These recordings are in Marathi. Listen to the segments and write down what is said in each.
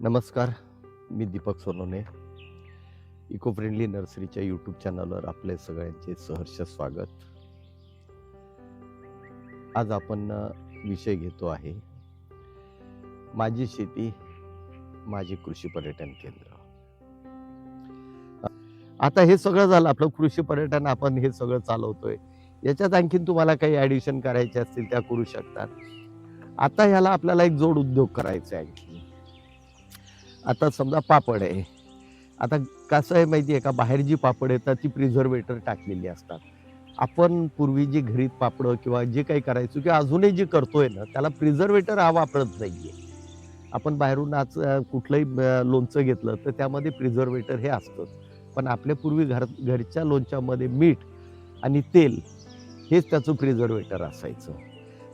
नमस्कार मी दीपक सोनवणे इको फ्रेंडली नर्सरीच्या यूट्यूब चॅनलवर आपले सगळ्यांचे सहर्ष स्वागत. आज आपण विषय घेतो आहे माझी शेती माझे कृषी पर्यटन केंद्र. आता हे सगळं झालं आपलं कृषी पर्यटन आपण हे सगळं चालवतोय. याच्यात आणखीन तुम्हाला काही ॲडिशन करायचे असतील त्या करू शकतात. आता ह्याला आपल्याला एक जोड उद्योग करायचा आहे आता समजा पापड आहे. आता कसं आहे माहिती आहे का? बाहेर जी पापड येतात ती प्रिझर्वेटर टाकलेली असतात. आपण पूर्वी जी घरी पापडं किंवा जे काही करायचो किंवा अजूनही जे करतोय ना त्याला प्रिझर्वेटर हा वापरत नाहीये. आपण बाहेरून आज कुठलंही लोणचं घेतलं तर त्यामध्ये प्रिझर्वेटर हे असतं. पण आपल्या पूर्वी घर घरच्या लोणच्यामध्ये मीठ आणि तेल हेच त्याचं प्रिझर्वेटर असायचं.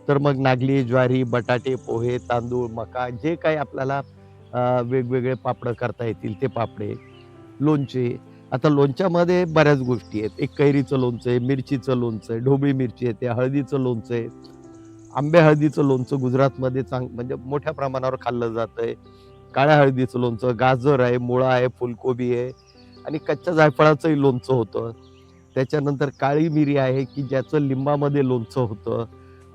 तर मग नागली ज्वारी बटाटे पोहे तांदूळ मका जे काही आपल्याला वेगवेगळे पापडं करता येतील ते पापडे लोणचे. आता लोणच्यामध्ये बऱ्याच गोष्टी आहेत. एक कैरीचं लोणचं आहे मिरचीचं लोणचं आहे ढोबळी मिरची आहे हळदीचं लोणचं आहे. आंबे हळदीचं लोणचं गुजरातमध्ये चांग म्हणजे मोठ्या प्रमाणावर खाल्लं जातं आहे. काळ्या हळदीचं लोणचं गाजर आहे मुळा आहे फुलकोबी आहे आणि कच्च्या जायफळाचंही लोणचं होतं. त्याच्यानंतर काळी मिरी आहे की ज्याचं लिंबामध्ये लोणचं होतं.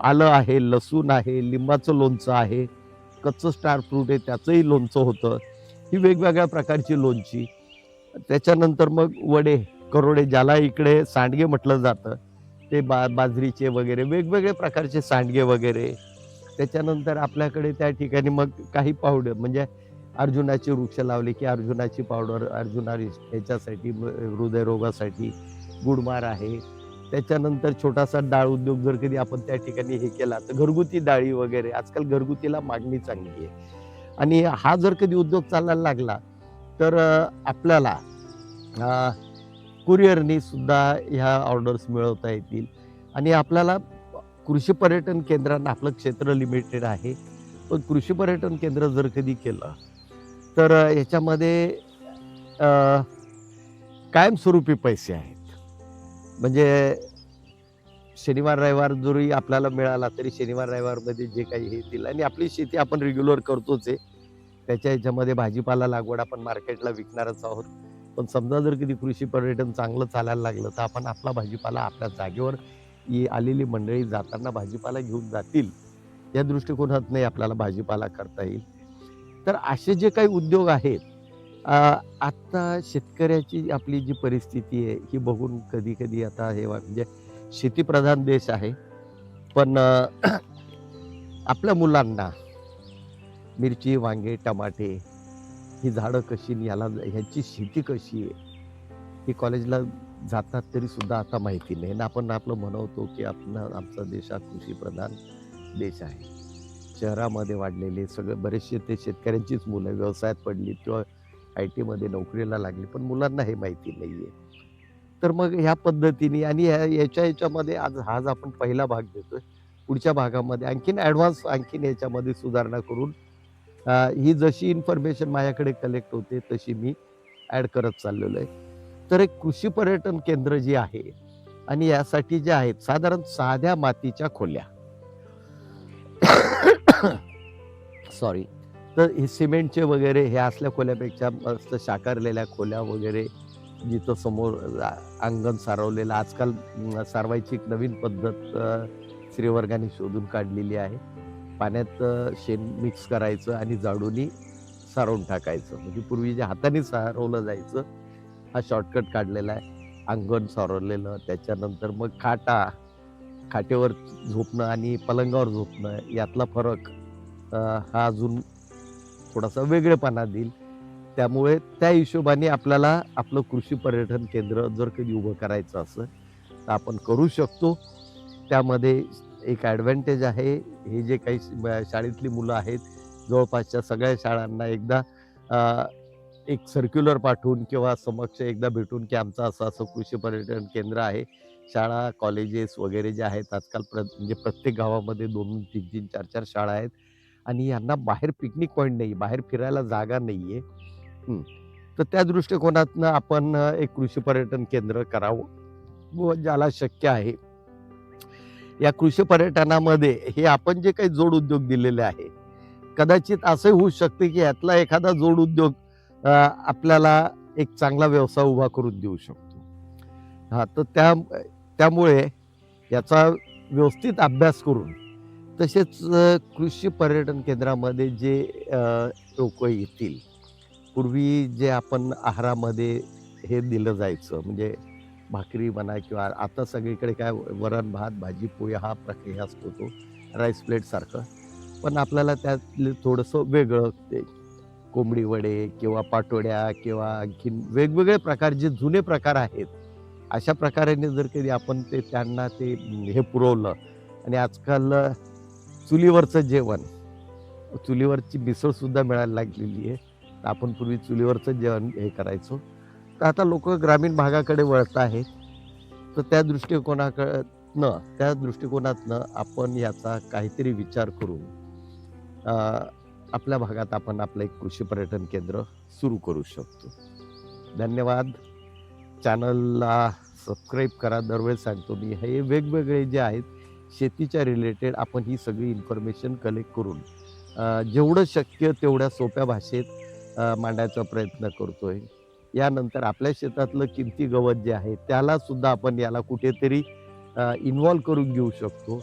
आलं आहे लसूण आहे लिंबाचं लोणचं आहे. कच्चं स्टार फ्रूट आहे त्याचंही लोणचं होतं. ही वेगवेगळ्या प्रकारची लोणची. त्याच्यानंतर मग वडे करोडे ज्याला इकडे सांडगे म्हटलं जातं ते बा बाजरीचे वगैरे वेगवेगळे प्रकारचे सांडगे वगैरे. त्याच्यानंतर आपल्याकडे त्या ठिकाणी मग काही पावडर म्हणजे अर्जुनाचे वृक्ष लावले की अर्जुनाची पावडर अर्जुना ह्याच्यासाठी हृदयरोगासाठी गुडमार आहे. त्याच्यानंतर छोटासा डाळ उद्योग जर कधी आपण त्या ठिकाणी हे केला तर घरगुती डाळी वगैरे आजकाल घरगुतीला मागणी चांगली आहे. आणि हा जर कधी उद्योग चालायला लागला तर आपल्याला कुरिअरनी सुद्धा ह्या ऑर्डर्स मिळवता येतील. आणि आपल्याला कृषी पर्यटन केंद्रांना आपलं क्षेत्र लिमिटेड आहे. पण कृषी पर्यटन केंद्र जर कधी केलं तर ह्याच्यामध्ये कायमस्वरूपी पैसे आहेत. म्हणजे शनिवार रविवार जरी आपल्याला मिळाला तरी शनिवार रविवारमध्ये जे काही हे दिलं आणि आपली शेती आपण रेग्युलर करतोच आहे. त्याच्या ह्याच्यामध्ये भाजीपाला लागवड आपण मार्केटला विकणारच आहोत. पण समजा जर कधी कृषी पर्यटन चांगलं चालायला लागलं तर आपण आपला भाजीपाला आपल्या जागेवर आलेली मंडळी जाताना भाजीपाला घेऊन जातील. या दृष्टिकोनात नाही आपल्याला भाजीपाला करता येईल. तर असे जे काही उद्योग आहेत आत्ता शेतकऱ्याची आपली जी परिस्थिती आहे ही बघून कधी कधी आता हे वा- म्हणजे शेतीप्रधान देश आहे. पण आपल्या मुलांना मिरची वांगे टमाटे ही झाडं कशी आणि याला ह्याची शेती कशी आहे ही कॉलेजला जातात तरी सुद्धा आता माहिती नाही. आणि आपण आपलं म्हणवतो की आपण आमचा देश हा कृषीप्रधान देश आहे. शहरामध्ये वाढलेले सगळे बरेचसे ते शेतकऱ्यांचीच मुलं व्यवसायात पडली किंवा आय टीमध्ये नोकरीला लागली पण मुलांना हे माहिती नाही आहे तर मग ह्या पद्धतीने आणि ह्या याच्या याच्यामध्ये आज आज आपण पहिला भाग देतोय पुढच्या भागामध्ये आणखीन ॲडव्हान्स आणखीन याच्यामध्ये सुधारणा करून ही जशी इन्फॉर्मेशन माझ्याकडे कलेक्ट होते तशी मी ॲड करत चाललेलो आहे. तर एक कृषी पर्यटन केंद्र जे आहे आणि यासाठी जे आहेत साधारण साध्या मातीच्या खोल्या. सॉरी तर हे सिमेंटचे वगैरे हे असल्या खोल्यापेक्षा मस्त शाकारलेल्या खोल्या वगैरे जिथं समोर अंगण सारवलेलं आजकाल सारवायची एक नवीन पद्धत श्रीवर्गाने शोधून काढलेली आहे. पाण्यात शेण मिक्स करायचं आणि जाडूनी सारवून टाकायचं. म्हणजे पूर्वी जे हाताने सारवलं जायचं हा शॉर्टकट काढलेला आहे. अंगण सारवलेलं त्याच्यानंतर मग खाटा खाटेवर झोपणं आणि पलंगावर झोपणं यातला फरक हा अजून थोडासा वेगळेपणा देईल. त्यामुळे त्या हिशोबाने आपल्याला आपलं कृषी पर्यटन केंद्र जर कधी उभं करायचं असं तर आपण करू शकतो. त्यामध्ये एक ॲडव्हान्टेज आहे हे जे काही श- शाळेतली मुलं आहेत जवळपासच्या सगळ्या शाळांना एकदा एक सर्क्युलर पाठवून किंवा समक्ष एकदा भेटून की आमचं असं असं कृषी पर्यटन केंद्र आहे. शाळा कॉलेजेस वगैरे जे आहेत आजकाल प्र म्हणजे प्रत्येक गावामध्ये दोन तीन तीन चार चार शाळा आहेत. आणि यांना बाहेर पिकनिक पॉईंट नाही बाहेर फिरायला जागा नाही आहे तर त्या दृष्टिकोनातनं आपण एक कृषी पर्यटन केंद्र करावं. व ज्याला शक्य आहे. या कृषी पर्यटनामध्ये हे आपण जे काही जोड उद्योग दिलेले आहे कदाचित असं होऊ शकते की यातला एखादा जोड उद्योग आपल्याला एक चांगला व्यवसाय उभा करून देऊ शकतो. हा तर त्या त्यामुळे याचा व्यवस्थित अभ्यास करून तसेच कृषी पर्यटन केंद्रामध्ये जे लोक येतील पूर्वी जे आपण आहारामध्ये हे दिलं जायचं म्हणजे भाकरी म्हणा किंवा आता सगळीकडे काय वरण भात भाजी पोळी हा प्रक्रिया असतो तो राईस प्लेटसारखं पण आपल्याला त्यातलं थोडंसं वेगळं ते कोंबडी वडे किंवा पाटोड्या किंवा आणखीन वेगवेगळे प्रकार जे जुने प्रकार आहेत अशा प्रकाराने जर कधी आपण ते त्यांना ते हे पुरवलं आणि आजकाल चुलीवरचं जेवण. चुलीवरची मिसळसुद्धा मिळायला लागलेली आहे. आपण पूर्वी चुलीवरचं जेवण हे करायचो. तर आता लोक ग्रामीण भागाकडे वळत आहेत. तर त्या दृष्टिकोनाकडनं त्या दृष्टिकोनातनं आपण याचा काहीतरी विचार करून आपल्या भागात आपण आपलं एक कृषी पर्यटन केंद्र सुरू करू शकतो. धन्यवाद. चॅनलला सबस्क्राईब करा. दरवेळेस सांगतो मी हे वेगवेगळे जे आहेत शेतीच्या रिलेटेड आपण ही सगळी इन्फॉर्मेशन कलेक्ट करून जेवढं शक्य तेवढ्या सोप्या भाषेत मांडायचा प्रयत्न करतोय. यानंतर आपल्या शेतातलं किमती गवत जे आहे त्यालासुद्धा आपण याला कुठेतरी इन्व्हॉल्व करून घेऊ शकतो.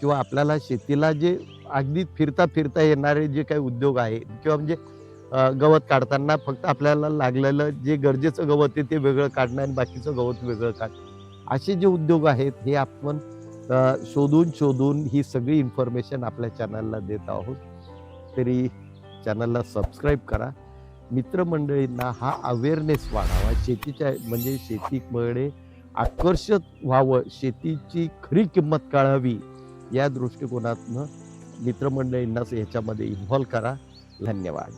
किंवा आपल्याला शेतीला जे अगदी फिरता फिरता येणारे जे काही उद्योग आहे किंवा म्हणजे गवत काढताना फक्त आपल्याला लागलेलं जे गरजेचं गवत आहे ते वेगळं काढणं आणि बाकीचं गवत वेगळं काढणं. असे जे उद्योग आहेत हे आपण शोधून शोधून ही सगळी इन्फॉर्मेशन आपल्या चॅनलला देत आहोत. तरी चॅनलला सबस्क्राईब करा. मित्रमंडळींना हा अवेअरनेस वाढावा. शेतीच्या म्हणजे शेतीकडे आकर्षित व्हावं. शेतीची खरी किंमत कळावी या दृष्टिकोनातनं मित्रमंडळींनाच ह्याच्यामध्ये इन्व्हॉल्व करा. धन्यवाद.